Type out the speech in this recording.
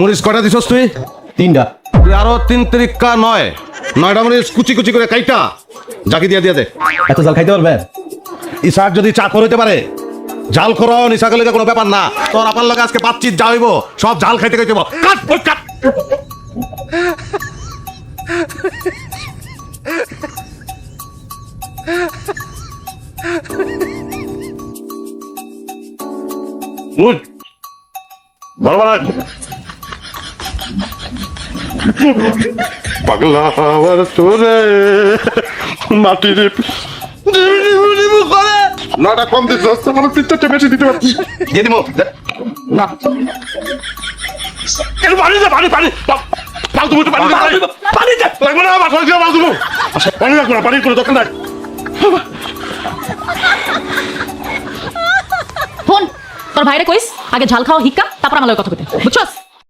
মরিচ কয়টা দিছস তুই? তিনটা। তুই আরও তিন তিরিকা নয়। নয়টা মরিচ কুচি কুচি করে কাইটা। জাকি দিয়া দিয়া দে। এত জাল খাইতে পারবেন ইসাক যদি চাকর হইতে পারে জাল করো নিশাকের লেগে কোনো ব্যাপার না। তোর আপার লগে আজকে বাতচিত যা হইব সব জাল খাইতে খাইতে কাট কাট। বড় বড় তোরে। করে নটা কম বেশি দিতে পারছি দিয়ে দিব না। পানি দে পানি পানি পা- ফালতু মুখে পানি পানি দে, লাগবে না। পানি লাগবে না পানি করে দরকার নাই। ফোন তোর ভাইরে কইস আগে ঝাল খাওয়া হিক্কা তারপর আমার কথা কইতে। বুঝছস?